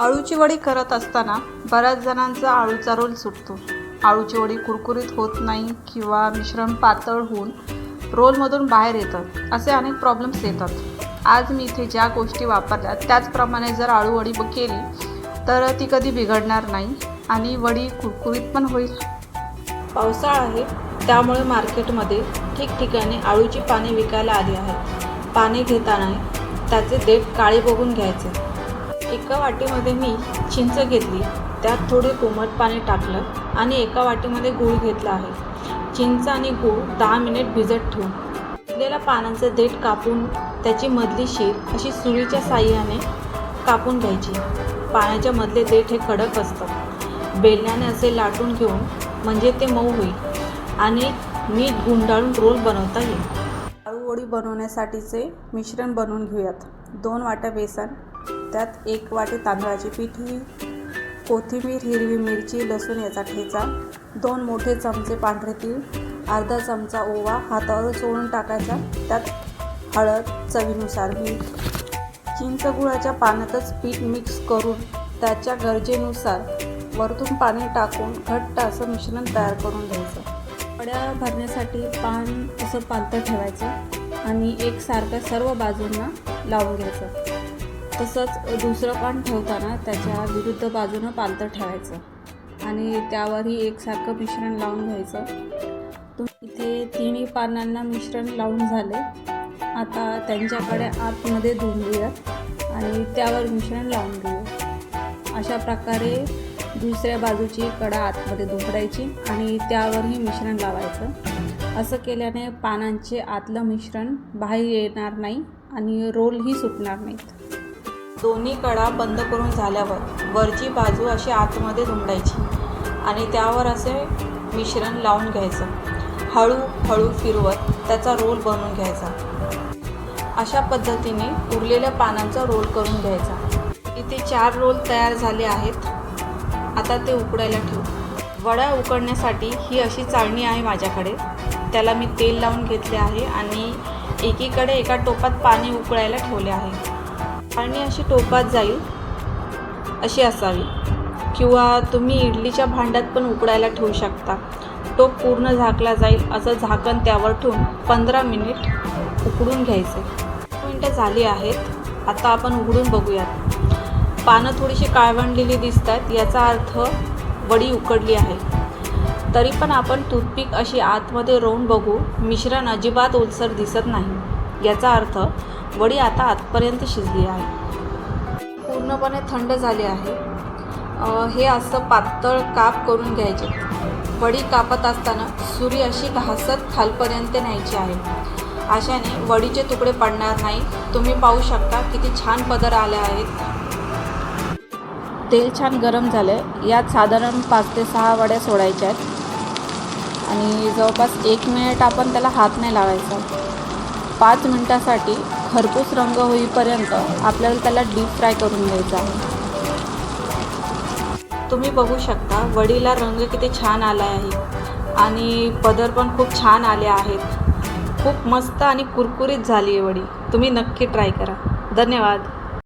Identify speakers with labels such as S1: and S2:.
S1: आळूची वडी करत असताना बऱ्याच जणांचा आळूचा रोल सुटतो. आळूची वडी कुरकुरीत होत नाही किंवा मिश्रण पातळ होऊन रोलमधून बाहेर येतं असे अनेक प्रॉब्लेम्स येतात. आज मी इथे ज्या गोष्टी वापरल्या त्याचप्रमाणे जर आळू वडी केली तर ती कधी बिघडणार नाही आणि वडी कुरकुरीत पण होईल. पावसाळा आहे त्यामुळे मार्केटमध्ये ठिकठिकाणी आळूची पाने विकायला आली आहेत. पाने घेताना त्याचे देठ काळे बघून घ्यायचे. एका वाटीमध्ये मी चिंच घेतली. त्यात थोडे कोमट पाणी टाकलं आणि एका वाटीमध्ये गूळ घेतला आहे. चिंच आणि गूळ दहा मिनिट भिजत ठेवून. भिजलेल्या पानांचं देठ कापून त्याची मधली शीर अशी सुरीच्या साह्याने कापून घ्यायची. पाण्याच्या मधले देठ हे कडक असतं बेलण्याने असे लाटून घेऊन म्हणजे ते मऊ होईल आणि मीठ गुंडाळून रोल बनवता येईल. आळूवडी बनवण्यासाठीचे मिश्रण बनवून घेऊयात. दोन वाट्या बेसन त्यात एक वाटी तांदळाची पिठी कोथिंबीर हिरवी मिरची लसूण याचा ठेचा दोन मोठे चमचे पांढरे तीळ अर्धा चमचा ओवा हातावर चोळून टाकायचा. त्यात हळद चवीनुसार मीठ चिंच गुळाच्या पाण्यातच पीठ मिक्स करून त्याच्या गरजेनुसार वरतून पाणी टाकून घट्ट असं मिश्रण तयार करून घ्यायचं. वड्या भरण्यासाठी पान असं पालतं ठेवायचं आणि एकसारखं सर्व बाजूंना लावून घ्यायचं. तसंच दुसरं पान ठेवताना त्याच्या विरुद्ध बाजूनं पालतं ठेवायचं. आणि त्यावरही एकसारखं मिश्रण लावून घ्यायचं. तुम्ही इथे तिन्ही पानांना मिश्रण लावून झाले. आता त्यांच्याकडे आतमध्ये धुवून घेऊया आणि त्यावर मिश्रण लावून घेऊया. अशा प्रकारे दुसऱ्या बाजूची कडा आतमध्ये धुकडायची आणि त्यावरही मिश्रण लावायचं. असं केल्याने पानांचे आतलं मिश्रण बाहेर येणार नाही आणि रोलही सुटणार नाहीत. दोन्ही कडा बंद करून झाल्यावर वरची बाजू अशी आतमध्ये दुमडायची आणि त्यावर असे मिश्रण लावून घ्यायचं. हळूहळू फिरवत त्याचा रोल बनवून घ्यायचा. अशा पद्धतीने उरलेल्या पानांचा रोल करून घ्यायचा. इथे चार रोल तयार झाले आहेत. आता ते उकडायला ठेवू. वड्या उकडण्यासाठी ही अशी चाळणी आहे माझ्याकडे. त्याला मी तेल लावून घेतले आहे आणि एकीकडे एका टोपात पाणी उकळायला ठेवले आहे. पाणी अशी टोपात जाईल. अशी असावी. किंवा तुम्ही इडलीच्या भांड्यात पण उकडायला ठेवू शकता. टोप पूर्ण झाकला जाईल. असं झाकण त्यावर ठेवून पंधरा मिनिट उकडून घ्यायचे. मिनटं झाली आहेत. आता आपण उघडून बघूयात. पानं थोडीशी काळवंडलेली दिसत आहेत याचा अर्थ वडी उकडली आहे. तरी पण आपण टूथपिक अशी आतमध्ये रोवून बघू. मिश्रण अजिबात ओलसर दिसत नाही. याचा अर्थ वडी आता आतपर्यंत शिजली आहे. पूर्णपणे थंड झाली आहे. हे असं पातळ काप करून घ्यायचे. वडी कापत असताना सुरी अशी घासत खालपर्यंत न्यायची आहे. अशाने वडीचे तुकडे पडणार नाही. तुम्ही पाहू शकता किती छान पदर आले आहेत. तेल छान गरम झालं आहे यात साधारण पाच ते सहा वड्या सोडायच्या आहेत. आणि जवळपास एक मिनिट आपण त्याला हात नाही लावायचा. पाच मिनटासाठी खरपूस रंग होईपर्यंत आपल्याला त्याला डीप फ्राय करून घ्यायचा आहे. तुम्ही बघू शकता वडीला रंग किती छान आला आहे. आणि पदर पण खूप छान आले आहेत. खूप मस्त आणि कुरकुरीत झाली आहे वडी. तुम्ही नक्की ट्राय करा. धन्यवाद.